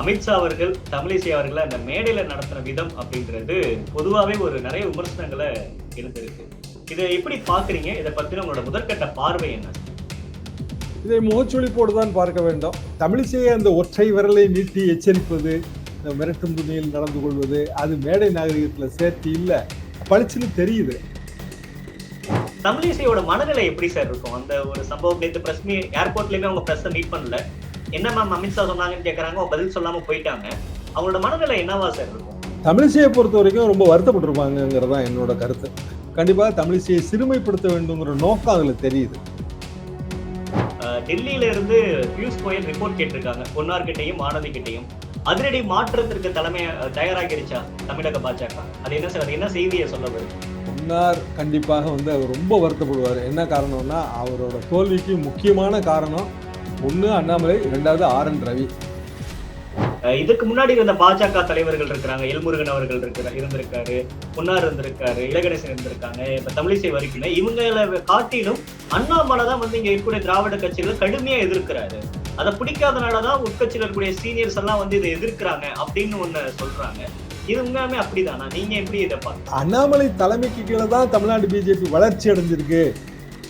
அமித்ஷா அவர்கள் தமிழிசை அவர்களை அந்த மேடையில நடத்துற விதம் அப்படின்றது பொதுவாவே ஒரு நிறைய விமர்சனங்களை எழுந்திருக்கு. இதை எப்படி பாக்குறீங்க இதை பத்தின உங்களோட முதற்கட்ட பார்வை என்ன? இதை முகச்சொலிப்போடு தான் பார்க்க வேண்டும். தமிழிசையை அந்த ஒற்றை விரலை நீட்டி எச்சரிப்பது மிரட்டும் துணியில் நடந்து கொள்வது அது மேடை நாகரிகத்தில் சேர்த்து இல்லை பளிச்சுன்னு தெரியுது. தமிழிசையோட மனநிலை எப்படி சார் இருக்கும்? அந்த ஒரு சம்பவம் நேற்று பிரஸ் மீ ஏர்போர்ட்லயுமே அவங்க பிரஸ் மீட் பண்ணல. என்ன மேம் அமித்ஷா சொன்னாங்கன்னு கேக்குறாங்க? அவங்க பதில் சொல்லாம போயிட்டாங்க. அவங்களோட மனநிலை என்னவா சார் இருக்கும்? தமிழிசையை பொறுத்த வரைக்கும் ரொம்ப வருத்தப்பட்டிருப்பாங்கங்கிறது தான் என்னோட கருத்து. கண்டிப்பாக தமிழிசையை சிறுமைப்படுத்த வேண்டுங்கிற நோக்கம் அதில் தெரியுது. டெல்லியில இருந்து பியூஷ் கோயல் ரிப்போர்ட் கேட்டிருக்காங்க. பொன்னார் கிட்டையும் மாணவி கிட்டையும். அதிரடி மாற்றத்திற்கு தலைமை தயாராகிருச்சா தமிழக பாஜக? அது என்ன சார் அது என்ன செய்தியை சொல்ல வருது முன்னார் கண்டிப்பாக வந்து அவர் ரொம்ப வருத்தப்படுவார். என்ன காரணம்னா அவரோட தோல்விக்கு முக்கியமான காரணம் ஒன்று அண்ணாமலை ரெண்டாவது ஆர் என் ரவி. இதுக்கு முன்னாடி இருந்த பாஜக தலைவர்கள் இருக்கிறாங்க. எல்முருகன் அவர்கள் இருக்கிற இருந்திருக்காரு பொன்னார் இருந்திருக்காரு இளகணேசன் இருந்திருக்காங்க. இப்ப தமிழிசை வரைக்கும் இவங்களை காட்டிலும் அண்ணாமலை தான் வந்து இங்க இருக்கக்கூடிய திராவிட கட்சிகளை கடுமையா எதிர்க்கிறாரு. அதை பிடிக்காதனாலதான் உட்கட்சியில் இருக்கக்கூடிய சீனியர்ஸ் எல்லாம் வந்து இதை எதிர்க்கிறாங்க அப்படின்னு ஒண்ணு சொல்றாங்க. இது உண்மையாலுமே அப்படிதானா? நீங்க எப்படி இதை பாருங்க அண்ணாமலை தலைமைக்கு கீழே தான் தமிழ்நாடு பிஜேபி வளர்ச்சி அடைஞ்சிருக்கு.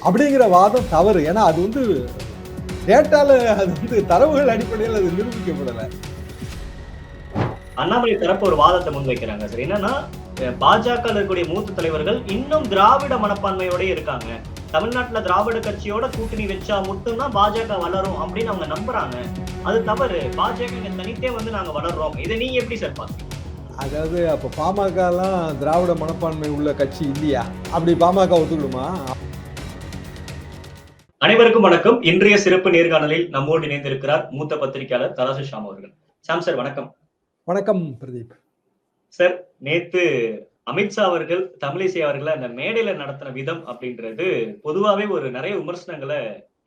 அப்படிங்கிற வாதம் தவறு. ஏன்னா அது வந்து டேட்டால அது வந்து தரவுகள் அடிப்படையில் அது நிரூபிக்கப்படலை. அண்ணாமலை தரப்பு ஒரு வாதத்தை முன்வைக்கிறாங்க சார். என்னன்னா பாஜக இருக்கக்கூடிய மூத்த தலைவர்கள் இன்னும் திராவிட மனப்பான்மையோட இருக்காங்க. தமிழ்நாட்டுல திராவிட கட்சியோட கூட்டணி வச்சா மட்டும்தான் பாஜக வளரும் அப்படின்னு அவங்க நம்புறாங்க. அது தவறு. பாஜக தனித்தே வந்து நாங்க வளர்றோம். இதை நீங்க எப்படி சார் பாக்குறீங்க அதாவது அப்போ பாமகலாம் திராவிட மனப்பான்மை உள்ள கட்சி இல்லையா? அப்படி பாமக ஒத்துக்கிடுமா அனைவருக்கும் வணக்கம். இன்றைய சிறப்பு நேர்காணலில் நம்மோடு இணைந்திருக்கிறார் மூத்த பத்திரிகையாளர் தராசு ஷாம் அவர்கள். ஷாம் சார் வணக்கம். வணக்கம் பிரதீப். சார் நேத்து அமித்ஷா அவர்கள் தமிழிசை அவர்களை அந்த மேடையில நடத்தின விதம் அப்படின்றது பொதுவாவே ஒரு நிறைய விமர்சனங்களை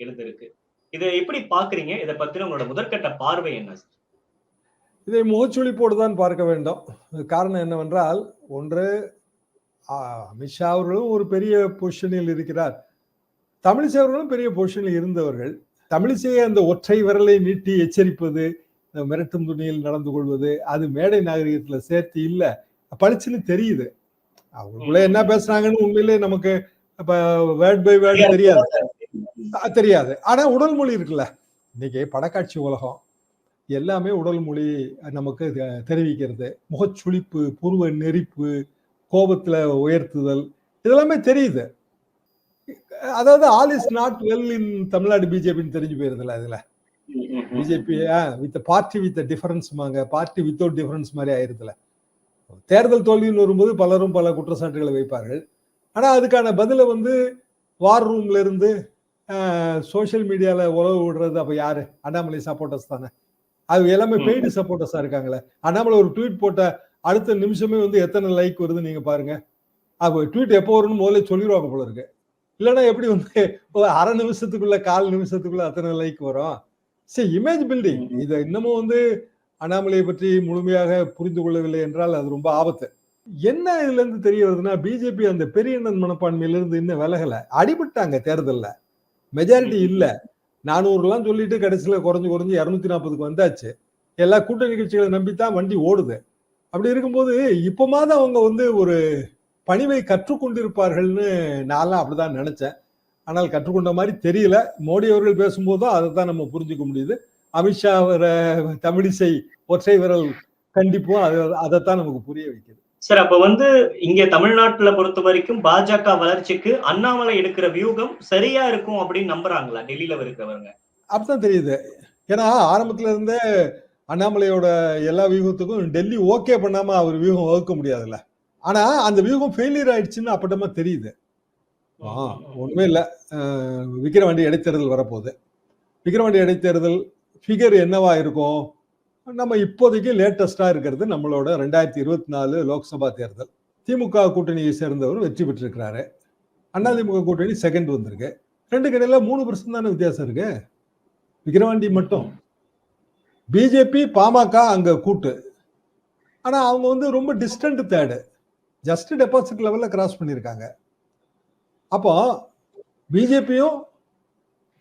எழுந்திருக்கு. இதை எப்படி பாக்குறீங்க இதை பத்தின உங்களோட முதற்கட்ட பார்வை என்ன சார்? இதை முகச்சொலிப்போடு தான் பார்க்க வேண்டும். காரணம் என்னவென்றால் ஒன்று அமித்ஷா அவர்களும் ஒரு பெரிய பொசிஷனில் இருக்கிறார். தமிழிசை அவர்களும் பெரிய பொசிஷனில் இருந்தவர்கள். தமிழிசையை அந்த ஒற்றை விரலை நீட்டி எச்சரிப்பது மிரட்டும் துணியில் நடந்து கொள்வது அது மேடை நாகரிகத்தில் சேர்த்து இல்லை பளிச்சுன்னு தெரியுது. அவங்களுக்குள்ள என்ன பேசுறாங்கன்னு உண்மையிலே நமக்கு இப்ப வேர்ட் பை வேர்டு தெரியாது. தெரியாது. ஆனா உடல் மொழி இருக்குல்ல. இன்னைக்கு படக்காட்சி உலகம். எல்லாமே உடல் மொழி நமக்கு தெரிவிக்கிறது. முகச்சுளிப்பு புருவ நெரிப்பு கோபத்துல உயர்த்துதல் இதெல்லாமே தெரியுது. அதாவது all is not well in Tamil Nadu பிஜேபின்னு தெரிஞ்சு போயிருதுல இதுல பிஜேபி வித் பார்ட்டி வித் டிஃபரன்ஸ்மாங்க பார்ட்டி வித்தவுட் டிஃபரன்ஸ் மாதிரி ஆயிருதுல தேர்தல் தோல்வின்னு வரும்போது பலரும் பல குற்றச்சாட்டுகளை வைப்பார்கள். ஆனா அதுக்கான பதிலை வந்து வார் ரூம்ல இருந்து சோஷியல் மீடியால உழவு விடுறது அப்ப யாரு? அண்ணாமலை சப்போர்ட்டர்ஸ் தானே. அது எல்லாமே. பெய்டு சப்போர்ட்டர்ஸா இருக்காங்களே. அண்ணாமலை ஒரு ட்வீட் போட்ட அடுத்த நிமிஷமே வந்து எத்தனை லைக் வருது நீங்க பாருங்க. அப்போ ட்வீட் எப்போ வரும்னு முதல்ல சொல்லிடுவாங்க போல இருக்கு. இல்லைன்னா எப்படி வந்து அரை நிமிஷத்துக்குள்ள கால் நிமிஷத்துக்குள்ள அத்தனை லைக் வரும்? சரி இமேஜ் பில்டிங். இதை இன்னமும் வந்து அண்ணாமலையை பற்றி முழுமையாக புரிந்து கொள்ளவில்லை என்றால் அது ரொம்ப ஆபத்து. என்ன இதுல இருந்து தெரிய வருதுன்னா பிஜேபி அந்த பெரியண்ணன் மனப்பான்மையில இருந்து இன்னும் விலகல. அடிபட்டாங்க தேர்தல்ல. மெஜாரிட்டி. இல்ல. நானூறுலாம் சொல்லிட்டு கடைசியில குறைஞ்சு குறைஞ்சு இரநூத்தி நாற்பதுக்கு வந்தாச்சு. எல்லா கூட்டணி கட்சிகளை நம்பித்தான் வண்டி ஓடுது. அப்படி இருக்கும்போது இப்பமாவது அவங்க வந்து ஒரு பணிவை கற்றுக்கொண்டிருப்பார்கள்னு நான்லாம் அப்படிதான் நினைச்சேன். ஆனால் கற்றுக்கொண்ட மாதிரி தெரியல. மோடி அவர்கள் பேசும்போதும் அதை தான் நம்ம புரிஞ்சுக்க முடியுது. அமித்ஷா தமிழிசை ஒற்றை விரல் கண்டிப்பும். அதை அதைத்தான் நமக்கு புரிய வைக்குது. சார் அப்ப வந்து இங்க தமிழ்நாட்டுல பொறுத்த வரைக்கும் பாஜக வளர்ச்சிக்கு அண்ணாமலை எடுக்கிற வியூகம் சரியா இருக்கும் அப்படின்னு நம்புறாங்களா? டெல்லியில இருக்கிறவங்க. அப்படிதான் தெரியுது. ஏன்னா ஆரம்பத்துல இருந்தே அண்ணாமலையோட எல்லா வியூகத்துக்கும் டெல்லி ஓகே பண்ணாம அவர் வியூகம் வகுக்க முடியாதுல்ல. ஆனா அந்த வியூகம் ஃபெயிலியர் ஆயிடுச்சுன்னு அப்பட்டமா தெரியுது. ஆ, ஒண்ணுமே இல்லை. விக்கிரவாண்டி இடைத்தேர்தல் வரப்போகுது. விக்கிரவாண்டி இடைத்தேர்தல் ஃபிகர் என்னவா இருக்கும்? நம்ம இப்போதைக்கு லேட்டஸ்டா இருக்கிறது நம்மளோட ரெண்டாயிரத்தி இருபத்தி நாலு லோக்சபா தேர்தல். திமுக கூட்டணியை சேர்ந்தவர் வெற்றி பெற்றிருக்கிறாரு. அதிமுக கூட்டணி செகண்ட் வந்திருக்கு. ரெண்டு கடையில மூணு பர்சன்ட் தானே வித்தியாசம் இருக்கு? விக்கிரவாண்டி மட்டும். பிஜேபி பாமக அங்க கூட்டு. ஆனா அவங்க வந்து ரொம்ப டிஸ்டன்ட் தேர்டு ஜஸ்ட் டெபாசிட் லெவலில் கிராஸ் பண்ணியிருக்காங்க அப்போ பிஜேபியும்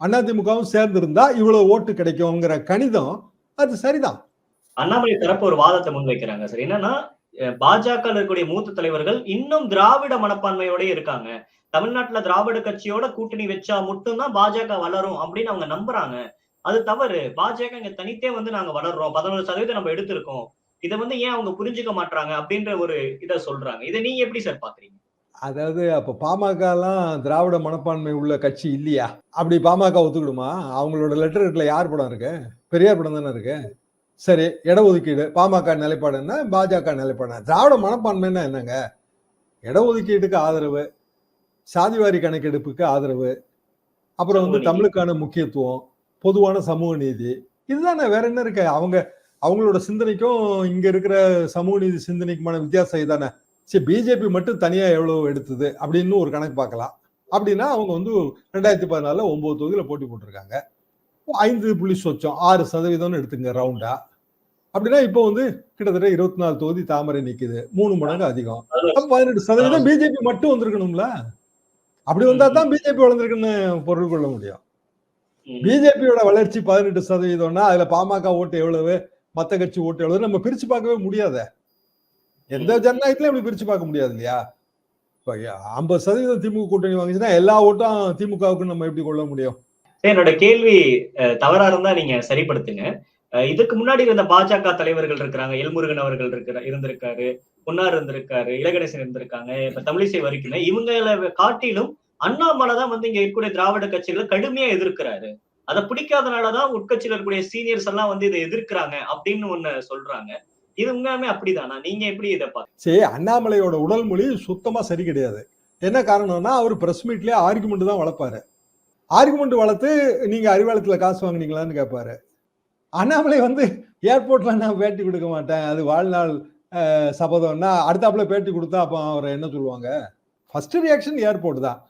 அதிமுகவும் சேர்ந்திருந்தா இவ்வளவு ஓட்டு கிடைக்குங்கிற கணிதம் அது சரிதான். அண்ணாமலை தரப்பு ஒரு வாதத்தை முன்வைக்கிறாங்க சார். என்னன்னா பாஜக இருக்கக்கூடிய மூத்த தலைவர்கள் இன்னும் திராவிட மனப்பான்மையோட இருக்காங்க. தமிழ்நாட்டுல திராவிட கட்சியோட கூட்டணி வச்சா மட்டும்தான் பாஜக வளரும் அப்படின்னு அவங்க நம்புறாங்க. அது தவறு. பாஜக இங்க தனித்தே வந்து நாங்க வளர்றோம். பதினோரு சதவீதம் நம்ம எடுத்திருக்கோம். இதை வந்து ஏன் அவங்க புரிஞ்சுக்க மாட்டாங்க அப்படின்ற ஒரு இதை சொல்றாங்க. இதை நீங்க எப்படி சார் பாக்குறீங்க? அதாவது அப்ப பாமக எல்லாம் திராவிட மனப்பான்மை உள்ள கட்சி இல்லையா? அப்படி பாமக ஒத்துக்கிடுமா? அவங்களோட லெட்டர் இருக்குல்ல யார் படம் இருக்கு? பெரியார் படம் தானே இருக்கு. சரி இடஒதுக்கீடு பாமக நிலைப்பாடு என்ன? பாஜக நிலைப்பாடு? திராவிட மனப்பான்மைன்னா என்னங்க? இடஒதுக்கீட்டுக்கு ஆதரவு சாதிவாரி கணக்கெடுப்புக்கு ஆதரவு அப்புறம் வந்து. தமிழுக்கான முக்கியத்துவம் பொதுவான சமூக நீதி இதுதானே வேற என்ன இருக்கு? அவங்க அவங்களோட சிந்தனைக்கும் இங்க இருக்கிற சமூக நீதி சிந்தனைக்குமான வித்தியாசம் இதானே? சரி பிஜேபி மட்டும் தனியா எவ்வளவு எடுத்தது அப்படின்னு ஒரு கணக்கு பார்க்கலாம். அப்படின்னா அவங்க வந்து ரெண்டாயிரத்தி பதினாலுல ஒன்பது தொகுதியில போட்டி போட்டிருக்காங்க. ஐந்து புள்ளி சொச்சம் ஆறு சதவீதம்னு எடுத்துங்க ரவுண்டா அப்படின்னா இப்போ வந்து கிட்டத்தட்ட இருபத்தி நாலு தொகுதி தாமரை நிக்குது. மூணு மடங்கு அதிகம். பதினெட்டு சதவீதம் பிஜேபி மட்டும் வந்திருக்கணும்ல? அப்படி வந்தா தான் பிஜேபி வளர்ந்துருக்குன்னு பொருள் கொள்ள முடியும். பிஜேபியோட வளர்ச்சி பதினெட்டு சதவீதம்னா அதுல பாமக ஓட்டு எவ்வளவு? மத்த கட்சி ஓட்டு நம்ம பிரிச்சு பார்க்கவே முடியாத. எந்த ஜனநாயகத்திலும் இப்படி பிரிச்சு பார்க்க முடியாது இல்லையா? இப்ப ஐம்பது சதவீதம் திமுக கூட்டணி வாங்கிச்சுன்னா எல்லா ஓட்டும் திமுகவுக்கு நம்ம எப்படி கொள்ள முடியும்? என்னோட கேள்வி தவறா இருந்தா நீங்க சரிப்படுத்துங்க. இதுக்கு முன்னாடி இருந்த பாஜக தலைவர்கள் இருக்கிறாங்க. எல்முருகன் அவர்கள் இருக்கிற இருந்திருக்காரு. பொன்னார் இருந்திருக்காரு. இலகணேசன் இருந்திருக்காங்க. இப்ப தமிழிசை வரைக்கும் இவங்களை காட்டிலும் அண்ணாமலை தான் வந்து இங்க இருக்கக்கூடிய திராவிட கட்சிகளை கடுமையா எதிர்க்கிறாரு. அதை பிடிக்காதனாலதான் உட்கட்சியில இருக்கக்கூடிய சீனியர்ஸ் எல்லாம் வந்து இதை எதிர்க்கிறாங்க அப்படின்னு ஒண்ணு சொல்றாங்க. இது உண்மையாமே அப்படிதானா? நீங்க எப்படி இதை பார்த்து சரி அண்ணாமலையோட உடல் மொழி சுத்தமா சரி கிடையாது. என்ன காரணம்னா அவர் பிரஸ் மீட்லயே ஆர்குமெண்ட் தான் வளர்ப்பாரு. ஆர்குமெண்ட் வளர்த்து நீங்க அறிவாளத்துல காசு வாங்குனீங்களான்னு கேட்பாரு அண்ணாமலை வந்து ஏர்போர்ட்ல நான் பேட்டி கொடுக்க மாட்டேன். அது வாழ்நாள் சபதம்னா அடுத்தாப்புல பேட்டி கொடுத்தா அப்போ அவரை என்ன சொல்லுவாங்க? ஃபர்ஸ்ட் ரியாக்ஷன் ஏர்போர்ட் தான்.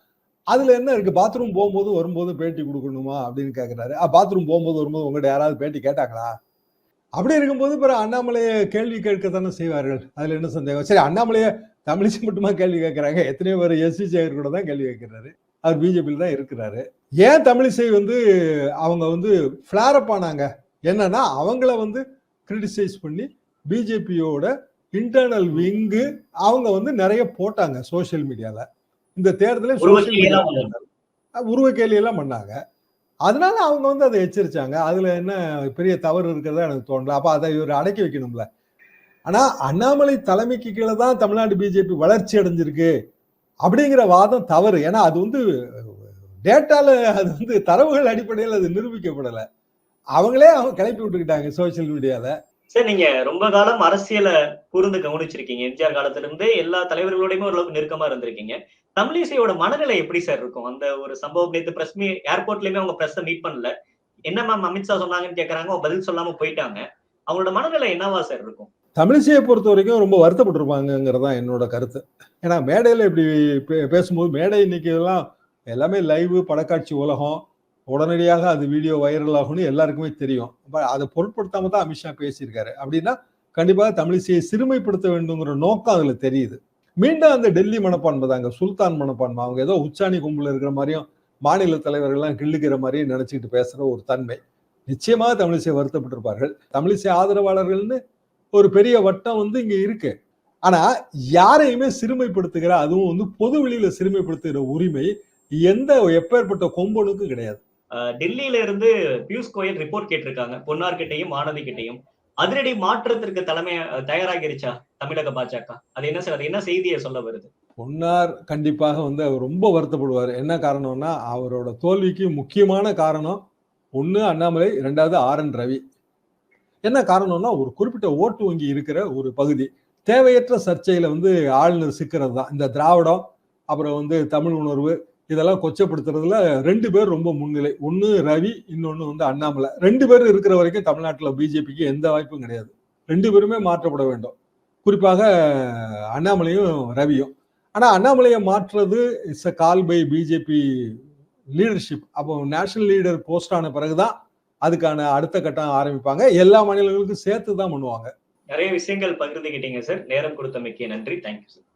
அதுல என்ன இருக்கு? பாத்ரூம் போகும்போது வரும்போது பேட்டி கொடுக்கணுமா அப்படின்னு கேக்குறாரு. பாத்ரூம் போகும்போது வரும்போது உங்கள்கிட்ட யாராவது பேட்டி கேட்டாங்களா? அப்படி இருக்கும்போது பிறகு அண்ணாமலையை கேள்வி கேட்க தானே செய்வார்கள். அதுல என்ன சந்தேகம்? சரி அண்ணாமலையை தமிழிசை மட்டுமா கேள்வி கேட்கறாங்க எத்தனையோ பேர் எஸ்சி சேகர் கூட தான் கேள்வி கேட்கிறாரு அவர் பிஜேபியில் தான் இருக்கிறாரு. ஏன் தமிழிசை வந்து அவங்க வந்து ஃபிளாரப் ஆனாங்க? என்னன்னா அவங்கள வந்து கிரிட்டிசைஸ் பண்ணி பிஜேபியோட இன்டர்னல் விங்கு அவங்க வந்து நிறைய போட்டாங்க சோஷியல் மீடியாவில் இந்த தேர்தலில். உருவ கேலியெல்லாம் பண்ணாங்க. அதனால அவங்க வந்து அதை எச்சரிச்சாங்க. அதுல என்ன பெரிய தவறு இருக்கிறதா எனக்கு தோணல. அப்ப அதை இவர் அடக்கி வைக்கணும்ல. ஆனா அண்ணாமலை தலைமைக்கு கீழே தான் தமிழ்நாடு பிஜேபி வளர்ச்சி அடைஞ்சிருக்கு அப்படிங்கிற வாதம் தவறு. ஏன்னா அது வந்து டேட்டால அது வந்து தரவுகள் அடிப்படையில் அது நிரூபிக்கப்படலை. அவங்களே அவங்க கிளப்பி விட்டுக்கிட்டாங்க சோசியல் மீடியால சரி நீங்க ரொம்ப காலம் அரசியலை கூர்ந்து கவனிச்சிருக்கீங்க. எம்ஜிஆர் காலத்துல இருந்து எல்லா தலைவர்களோடையுமே ஓரளவுக்கு நெருக்கமா இருந்திருக்கீங்க. தமிழிசையோட மனநிலை எப்படி சார் இருக்கும்? அந்த ஒரு சம்பவம் நேற்று பிரஸ் மீ ஏர்போர்ட்லயுமே அவங்க பிரஸ் மீட் பண்ணல. என்ன மேம் அமித்ஷா சொன்னாங்கன்னு கேக்குறாங்க அவங்க பதில் சொல்லாம போயிட்டாங்க. அவங்களோட மனநிலை என்னவா சார் இருக்கும்? தமிழிசையை பொறுத்த வரைக்கும் ரொம்ப வருத்தப்பட்டிருப்பாங்கிறது தான் என்னோட கருத்து. ஏன்னா மேடையில் இப்படி பே- பேசும்போது மேடை இன்னைக்கு எல்லாம் எல்லாமே லைவ் படக்காட்சி உலகம். உடனடியாக அது வீடியோ வைரல் ஆகும்னு எல்லாருக்குமே தெரியும். அதை பொருட்படுத்தாம தான் அமித்ஷா பேசியிருக்காரு. அப்படின்னா கண்டிப்பாக தமிழிசையை சிறுமைப்படுத்த வேண்டுங்கிற நோக்கம் அதுல தெரியுது. மீண்டும் அந்த டெல்லி மனப்பான்மை தாங்க சுல்தான் மனப்பான்மை. அவங்க ஏதோ உச்சாணி கும்பல இருக்கிற மாதிரியும் மாநில தலைவர்கள்லாம் கிள்ளுகிற மாதிரியும் நினைச்சிட்டு பேசுற ஒரு தன்மை. நிச்சயமாக தமிழிசை வருத்தப்பட்டிருப்பார்கள். தமிழிசை ஆதரவாளர்கள்னு ஒரு பெரிய வட்டம் வந்து இங்க இருக்கு. ஆனா யாரையுமே சிறுமைப்படுத்துகிற அதுவும் வந்து பொது வெளியில சிறுமைப்படுத்துகிற உரிமை எந்த எப்பேற்பட்ட கொம்பனுக்கும் கிடையாது. டெல்லியில இருந்து பியூஷ் கோயல் ரிப்போர்ட் கேட்டிருக்காங்க. பொன்னார் கிட்டையும் மாணவி கிட்டையும் அதிரடி மாற்றத்திற்கு தலைமை தயாராகிருச்சா தமிழக பாஜக? அது என்ன சார் அது என்ன செய்தியை சொல்ல வருது? பொன்னார் கண்டிப்பாக வந்து அவர் ரொம்ப வருத்தப்படுவார். என்ன காரணம்னா அவரோட தோல்விக்கு முக்கியமான காரணம் ஒன்று அண்ணாமலை ரெண்டாவது ஆர் என் ரவி. என்ன காரணம்னா ஒரு குறிப்பிட்ட ஓட்டு வங்கி இருக்கிற ஒரு பகுதி தேவையற்ற சர்ச்சையில வந்து ஆளுநர் சிக்கிறது தான் இந்த திராவிடம் அப்புறம் வந்து தமிழ் உணர்வு இதெல்லாம் கொச்சப்படுத்துறதுல ரெண்டு பேர் ரொம்ப முன்னிலை. ஒன்று ரவி இன்னொன்று வந்து அண்ணாமலை. ரெண்டு பேர் இருக்கிற வரைக்கும் தமிழ்நாட்டில் பிஜேபிக்கு எந்த வாய்ப்பும் கிடையாது. ரெண்டு பேருமே மாற்றப்பட வேண்டும். குறிப்பாக அண்ணாமலையும் ரவியும். ஆனால் அண்ணாமலையை மாற்றுறது it's a call by BJP leadership அப்போ நேஷனல் லீடர் போஸ்ட் ஆன பிறகுதான் அதுக்கான அடுத்த கட்டம் ஆரம்பிப்பாங்க. எல்லா மாநிலங்களுக்கும் சேர்த்து தான் பண்ணுவாங்க. நிறைய விஷயங்கள் பகிர்ந்துகிட்டீங்க சார் நேரம் கொடுத்தமைக்கு நன்றி. Thank you sir